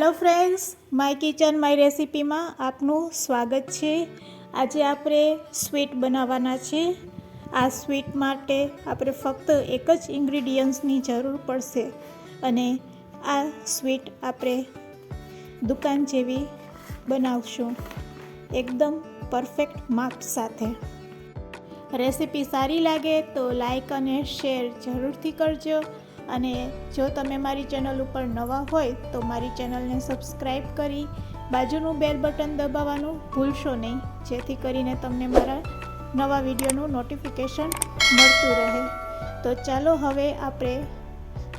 Hello friends, my kitchen, my રેસિપીમાં આપનું સ્વાગત છે. આજે આપણે સ્વીટ બનાવવાના છે. આ સ્વીટ માટે આપણે ફક્ત એક જ ઇન્ગ્રીડિયન્ટ્સની જરૂર પડશે અને આ સ્વીટ આપણે દુકાન જેવી બનાવશું. એકદમ પરફેક્ટ માર્ક સાથે. રેસિપી સારી લાગે તો લાઈક અને શેર જરૂરથી કરજો. અને જો તમે મારી ચેનલ ઉપર નવા હોય તો મારી ચેનલને સબસ્ક્રાઈબ કરી બાજુનું બેલ બટન દબાવવાનું ભૂલશો નહીં, જેથી કરીને તમને મારા નવા વિડીયોનું નોટિફિકેશન મળતું રહે. તો ચાલો હવે આપણે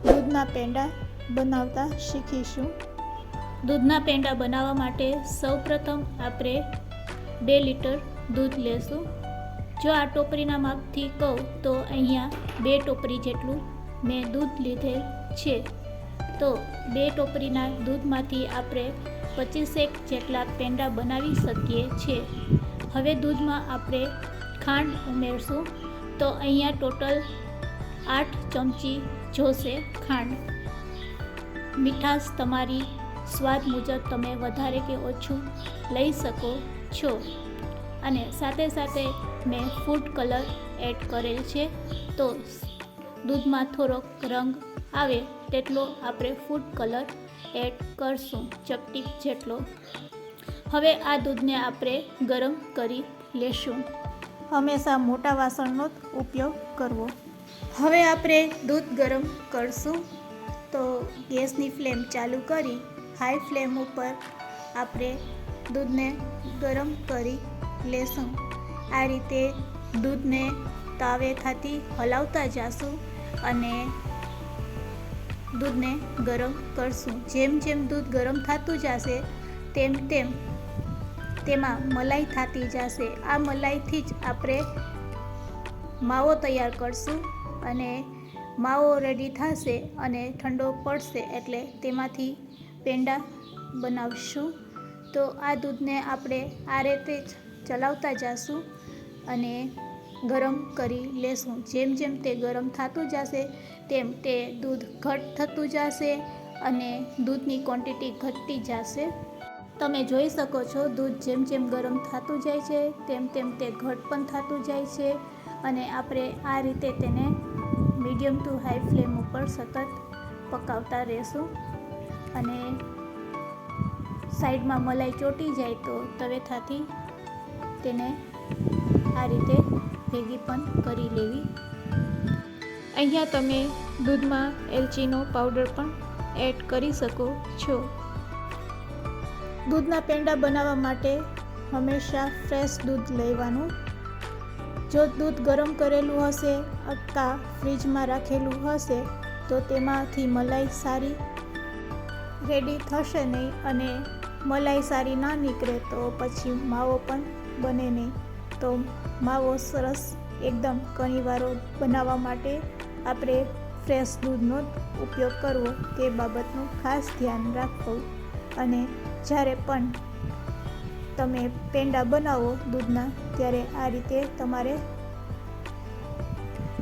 દૂધના પેંડા બનાવતા શીખીશું. દૂધના પેંડા બનાવવા માટે સૌપ્રથમ આપણે બે લીટર દૂધ લેશું. જો આ ટોપરીના માપથી કહું તો અહીંયા બે ટોપરી જેટલું મેં દૂધ લીધેલ છે. તો બે ટોપરીના દૂધમાંથી આપણે પચીસેક જેટલા પેંડા બનાવી શકીએ છીએ. હવે દૂધમાં આપણે ખાંડ ઉમેરશું. તો અહીંયા ટોટલ આઠ ચમચી જોશે ખાંડ. મીઠાશ તમારી સ્વાદ મુજબ તમે વધારે કે ઓછું લઈ શકો છો. અને સાથે સાથે મેં ફૂડ કલર એડ કરેલ છે. તો દૂધમાં થોડોક રંગ આવે તેટલો આપણે ફૂડ કલર એડ કરશું, ચપટી જેટલો. હવે આ દૂધને આપણે ગરમ કરી લેશું. હંમેશા મોટા વાસણનો જ ઉપયોગ કરવો. હવે આપણે દૂધ ગરમ કરશું. તો ગેસની ફ્લેમ ચાલુ કરી, હાઈ ફ્લેમ ઉપર આપણે દૂધને ગરમ કરી લેશું. આ રીતે દૂધને તાવેથાથી હલાવતા જાશું. અને દૂધને ગરમ કરશું. જેમ જેમ દૂધ ગરમ થતું જશે, તેમ તેમ તેમાં મલાઈ થતી જશે. આ મલાઈથી જ આપણે માવો તૈયાર કરશું અને માવો રેડી થશે અને ઠંડો પડશે એટલે તેમાંથી પેંડા બનાવશું. તો આ દૂધને આપણે આ રીતે જ ચલાવતા જશું અને ગરમ કરી લેશું. જેમ જેમ તે ગરમ થતું જશે, તેમ તે દૂધ ઘટ થતું જશે અને દૂધની ક્વોન્ટિટી ઘટતી જશે. તમે જોઈ શકો છો, દૂધ જેમ જેમ ગરમ થતું જાય છે, તેમ તેમ તે ઘટ પણ થતું જાય છે અને આપણે આ રીતે તેને મીડિયમ ટુ હાઈ ફ્લેમ ઉપર સતત પકાવતા રહેશું. અને સાઈડમાં મલાઈ ચોટી જાય તો તવેથાથી તેને આ રીતે ભેગી પણ કરી લેવી. અહીંયા તમે દૂધમાં એલચીનો પાવડર પણ એડ કરી શકો છો. દૂધના પેંડા બનાવવા માટે હંમેશા ફ્રેશ દૂધ લેવાનું. જો દૂધ ગરમ કરેલું હશે અથવા ફ્રીજમાં રાખેલું હશે, તો તેમાંથી મલાઈ સારી રેડી થશે નહીં અને મલાઈ સારી ના નીકળે તો પછી માવો પણ બને નહીં. તો માવો સરસ એકદમ ઘણીવારો બનાવવા માટે આપણે ફ્રેશ દૂધનો ઉપયોગ કરવો તે બાબતનું ખાસ ધ્યાન રાખવું. અને જ્યારે પણ તમે પેંડા બનાવો દૂધના, ત્યારે આ રીતે તમારે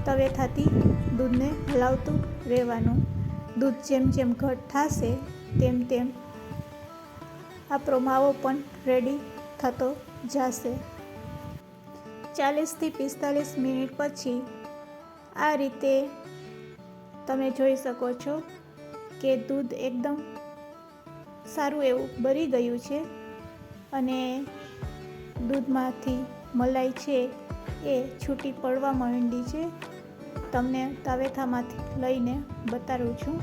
તવેથાથી દૂધને હલાવતું રહેવાનું. દૂધ જેમ જેમ ઘટ થશે, તેમ તેમ આપણો માવો પણ રેડી થતો જશે. ચાલીસથી પિસ્તાલીસ મિનિટ પછી આ રીતે તમે જોઈ શકો છો કે દૂધ એકદમ સારું એવું બળી ગયું છે અને દૂધમાંથી મલાઈ છે એ છૂટી પડવા માંડી છે. તમને તાવેથામાંથી લઈને બતાવું છું.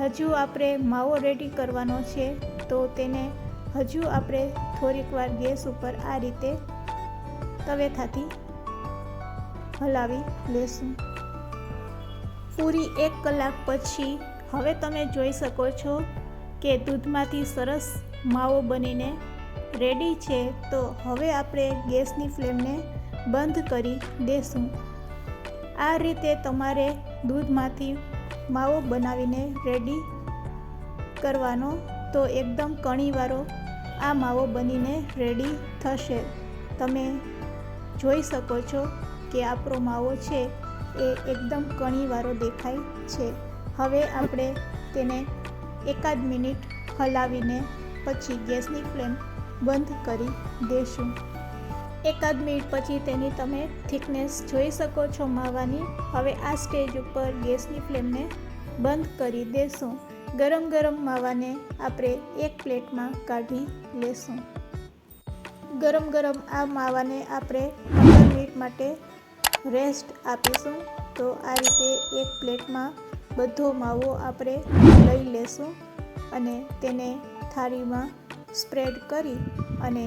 હજુ આપણે માવો રેડી કરવાનો છે તો તેને હજુ આપણે થોડીક વાર ગેસ ઉપર આ રીતે તવેથાથી હલાવી લેશું. પૂરી એક કલાક પછી હવે તમે જોઈ શકો છો કે દૂધમાંથી સરસ માવો બનીને રેડી છે તો હવે આપણે ગેસની ફ્લેમને બંધ કરી દેશું. આ રીતે તમારે દૂધમાંથી માવો બનાવીને રેડી કરવાનો તો એકદમ કણીવાળો આ માવો બનીને રેડી થશે. તમે જોઈ શકો છો કે આપણો માવો છે એ એકદમ કણીવાળો દેખાય છે. હવે આપણે તેને એકાદ મિનિટ હલાવીને પછી ગેસની ફ્લેમ બંધ કરી દેશું. એકાદ મિનિટ પછી તેની તમે થિકનેસ જોઈ શકો છો માવાની. હવે આ સ્ટેજ ઉપર ગેસની ફ્લેમને બંધ કરી દેશું. ગરમ ગરમ માવાને આપણે એક પ્લેટમાં કાઢી લેશું. ગરમ ગરમ આ માવાને આપણે પંદર મિનિટ માટે રેસ્ટ આપીશું. તો આ રીતે એક પ્લેટમાં બધો માવો આપણે લઈ લેશું અને તેને થાળીમાં સ્પ્રેડ કરી અને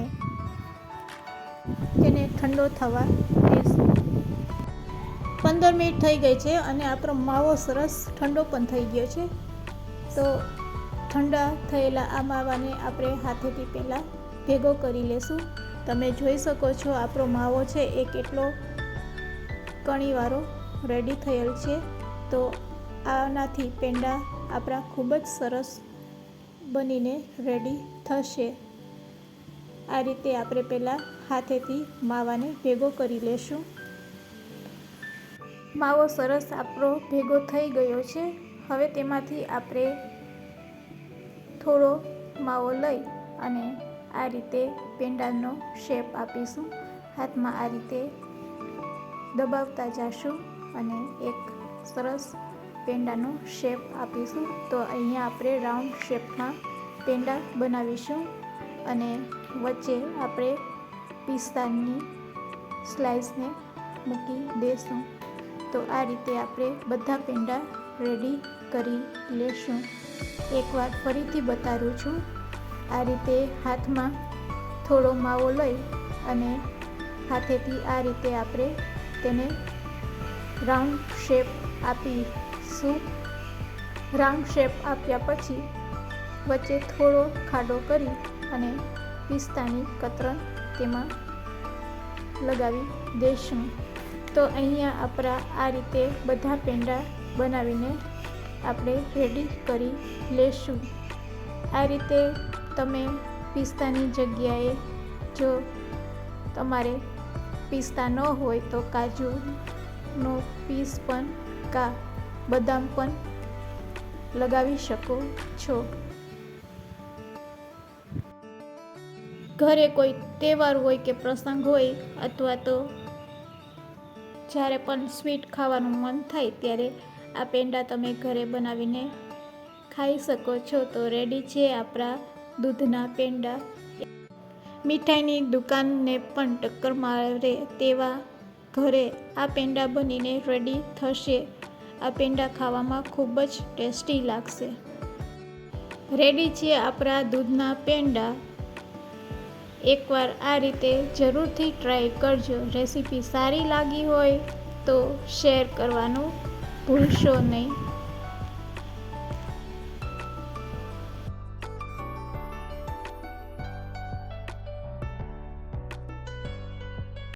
તેને ઠંડો થવા દેશું. પંદર મિનિટ થઈ ગઈ છે અને આપણો માવો સરસ ઠંડો પણ થઈ ગયો છે. તો ઠંડા થયેલા આ માવાને આપણે હાથેથી પહેલાં ભેગો કરી લેશું. તમે જોઈ શકો છો આપણો માવો છે એ કેટલો કણીવાળો રેડી થયેલ છે. તો આનાથી પેંડા આપણા ખૂબ જ સરસ બનીને રેડી થશે. આ રીતે આપણે પહેલાં હાથેથી માવાને ભેગો કરી લેશું. માવો સરસ આપણો ભેગો થઈ ગયો છે. હવે તેમાંથી આપણે થોડો માવો લઈ અને આ રીતે પેંડાનો શેપ આપીશું. હાથમાં આ રીતે દબાવતા જાશું અને એક સરસ પેંડાનો શેપ આપીશું. તો અહીંયા આપણે રાઉન્ડ શેપમાં પેંડા બનાવીશું અને વચ્ચે આપણે પિસ્તાની સ્લાઇસને મૂકી દઈશું તો આ રીતે આપણે બધા પેંડા રેડી કરી લેશું. એકવાર ફરીથી બતાવું છું. આ રીતે હાથમાં થોડો માવો લઈ અને હાથેથી આ રીતે આપણે તેને રાઉન્ડ શેપ આપીશું. રાઉન્ડ શેપ આપ્યા પછી વચ્ચે થોડો ખાડો કરી અને પિસ્તાની કતરણ તેમાં લગાવી દઈશું તો અહીંયા આપણા આ રીતે બધા પેંડા બનાવીને આપણે રેડી કરી લેશું. આ રીતે તમે પિસ્તાની જગ્યાએ જો તમારે પિસ્તા ન હોય તો કાજુનો પીસ પણ કા બદામ પણ લગાવી શકો છો. ઘરે કોઈ તહેવાર હોય કે પ્રસંગ હોય અથવા તો જ્યારે પણ સ્વીટ ખાવાનું મન થાય ત્યારે આ પેંડા તમે ઘરે બનાવીને ખાઈ શકો છો. તો રેડી છે આપણા દૂધના પેંડા. મીઠાઈની દુકાનને પણ ટક્કર મારે તેવા ઘરે આ પેંડા બનીને રેડી થશે. આ પેંડા ખાવામાં ખૂબ જ ટેસ્ટી લાગશે. રેડી છે આપણા દૂધના પેંડા. એકવાર આ રીતે જરૂરથી ટ્રાય કરજો. રેસીપી સારી લાગી હોય તો શેર કરવાનું ભૂલશો નહીં.